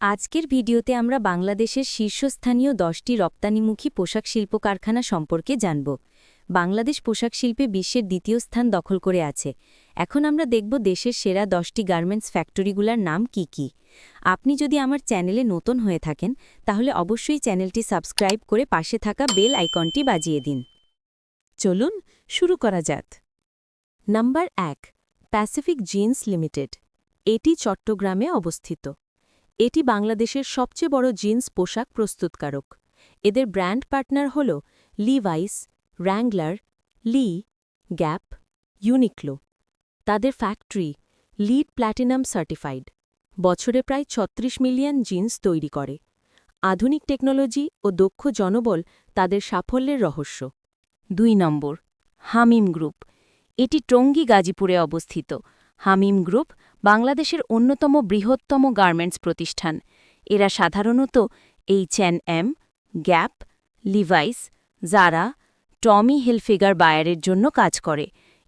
আজকের ভিডিওতে আমরা বাংলাদেশের শীর্ষস্থানীয় দশটি রপ্তানিমুখী পোশাক শিল্প কারখানা সম্পর্কে জানব। বাংলাদেশ পোশাক শিল্পে বিশ্বের দ্বিতীয় স্থান দখল করে আছে। এখন আমরা দেখব দেশের সেরা দশটি গার্মেন্টস ফ্যাক্টরিগুলোর নাম কি কি। আপনি যদি আমার চ্যানেলে নতুন হয়ে থাকেন, তাহলে অবশ্যই চ্যানেলটি সাবস্ক্রাইব করে পাশে থাকা বেল আইকনটি বাজিয়ে দিন। চলুন শুরু করা যাক। নাম্বার এক, প্যাসিফিক জিন্স লিমিটেড। এটি চট্টগ্রামে অবস্থিত। এটি বাংলাদেশের সবচেয়ে বড় জিন্স পোশাক প্রস্তুতকারক। এদের ব্র্যান্ড পার্টনার হল Levi's Wrangler Lee Gap Uniqlo তাদের ফ্যাক্টরি লিড প্ল্যাটিনাম সার্টিফাইড বছরে প্রায় ৩৬ মিলিয়ন জিন্স তৈরি করে। আধুনিক টেকনোলজি ও দক্ষ জনবল তাদের সাফল্যের রহস্য। দুই নম্বর, হামিম গ্রুপ। এটি টঙ্গী গাজীপুরে অবস্থিত। হামিম গ্রুপ বাংলাদেশের অন্যতম বৃহত্তম গার্মেন্টস প্রতিষ্ঠান। এরা সাধারণত H and M Gap Levi's Zara Tommy Hilfiger বায়ারের জন্য কাজ করে।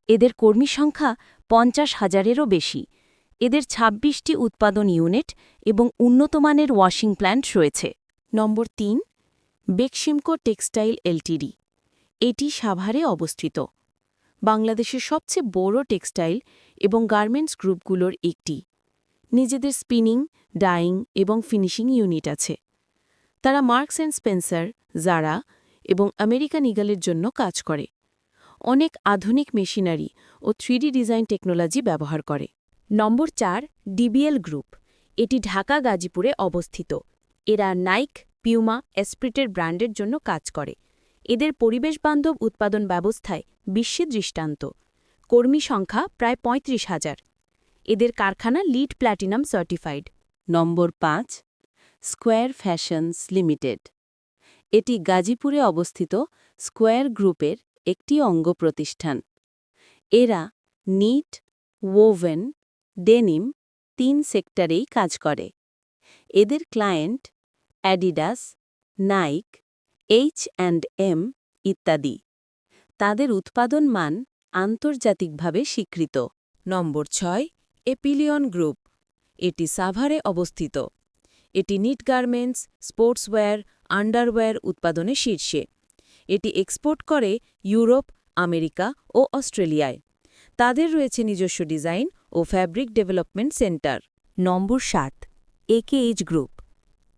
এদের কর্মী সংখ্যা পঞ্চাশ হাজারেরও বেশি। এদের ২৬টি উৎপাদন ইউনিট এবং উন্নতমানের ওয়াশিং প্ল্যান্ট রয়েছে। নম্বর তিন, বেকশিমকো টেক্সটাইল এলটিডি। এটি সাভারে অবস্থিত। বাংলাদেশের সবচেয়ে বড় টেক্সটাইল এবং গার্মেন্টস গ্রুপগুলোর একটি। নিজেদের স্পিনিং, ডাইং এবং ফিনিশিং ইউনিট আছে। তারা মার্কস অ্যান্ড স্পেন্সার, জারা এবং আমেরিকান ইগলের জন্য কাজ করে। অনেক আধুনিক মেশিনারি ও থ্রিডি ডিজাইন টেকনোলজি ব্যবহার করে। নম্বর চার, ডিবিএল গ্রুপ। এটি ঢাকা গাজীপুরে অবস্থিত। এরা নাইক, পিউমা, এসপ্রিটের ব্র্যান্ডের জন্য কাজ করে। এদের পরিবেশবান্ধব উৎপাদন ব্যবস্থায় বিশ্বে দৃষ্টান্ত। কর্মী সংখ্যা প্রায় পঁয়ত্রিশ হাজার। এদের কারখানা লিড প্ল্যাটিনাম সার্টিফাইড নম্বর পাঁচ স্কোয়ার ফ্যাশনস লিমিটেড এটি গাজীপুরে অবস্থিত স্কোয়ার গ্রুপের একটি অঙ্গ প্রতিষ্ঠান। এরা নিট, ওভেন, ডেনিম তিন সেক্টরেই কাজ করে। এদের client Adidas Nike H and M ইত্যাদি। তাদের উৎপাদন মান আন্তর্জাতিকভাবে স্বীকৃত। নম্বর ছয়, এপিলিয়ন গ্রুপ। এটি সাভারে অবস্থিত। এটি নিট গার্মেন্টস, স্পোর্টসওয়্যার, আন্ডারওয়্যার উৎপাদনে শীর্ষে। এটি এক্সপোর্ট করে ইউরোপ, আমেরিকা ও অস্ট্রেলিয়ায়। তাদের রয়েছে নিজস্ব ডিজাইন ও ফ্যাব্রিক ডেভেলপমেন্ট সেন্টার। নম্বর সাত, একেএইচ গ্রুপ।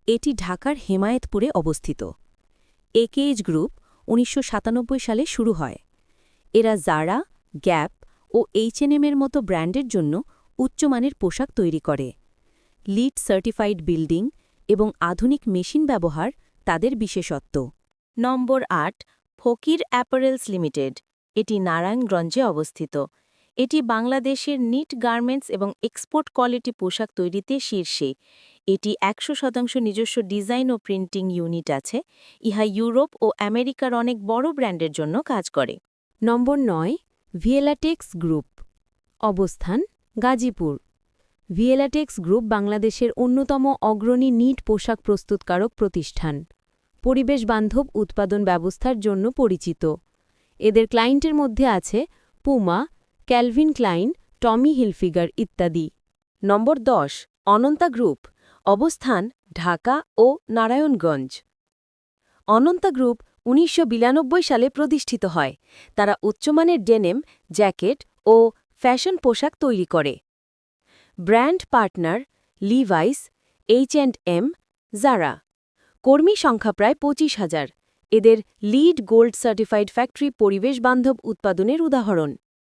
এটি ঢাকার হেমায়েতপুরে অবস্থিত। একেএইচ গ্রুপ উনিশশো সাতানব্বই সালে শুরু হয়। এরা জারা গ্যাপ ও এইচএনএমের মতো ব্র্যান্ডের জন্য উচ্চমানের পোশাক তৈরি করে। লিড সার্টিফাইড বিল্ডিং এবং আধুনিক মেশিন ব্যবহার তাদের বিশেষত্ব। নম্বর আট, ফকির অ্যাপারেলস লিমিটেড। এটি নারায়ণগঞ্জে অবস্থিত। এটি বাংলাদেশের নিট গার্মেন্টস এবং এক্সপোর্ট কোয়ালিটি পোশাক তৈরিতে শীর্ষে। এটি একশো শতাংশ নিজস্ব ডিজাইন ও প্রিন্টিং ইউনিট আছে। ইহা ইউরোপ ও আমেরিকার অনেক বড় ব্র্যান্ডের জন্য কাজ করে। নম্বর নয় ভিয়েলাটেক্স গ্রুপ অবস্থান, গাজীপুর। ভিয়েলাটেক্স গ্রুপ বাংলাদেশের অন্যতম অগ্রণী নিট পোশাক প্রস্তুতকারক প্রতিষ্ঠান। পরিবেশ বান্ধব উৎপাদন ব্যবস্থার জন্য পরিচিত। এদের ক্লায়েন্টের মধ্যে আছে Puma Calvin Klein Tommy Hilfiger ইত্যাদি। নম্বর দশ, অনন্তা গ্রুপ। অবস্থান ঢাকা ও নারায়ণগঞ্জ। অনন্তা গ্রুপ উনিশশো বিরানব্বই সালে প্রতিষ্ঠিত হয়। তারা উচ্চমানের ডেনেম, জ্যাকেট ও ফ্যাশন পোশাক তৈরি করে। Brand partner Levi's, H and M, Zara. কর্মী সংখ্যা প্রায় পঁচিশ হাজার। এদের লিড গোল্ড সার্টিফাইড ফ্যাক্টরি পরিবেশ বান্ধব উৎপাদনের উদাহরণ।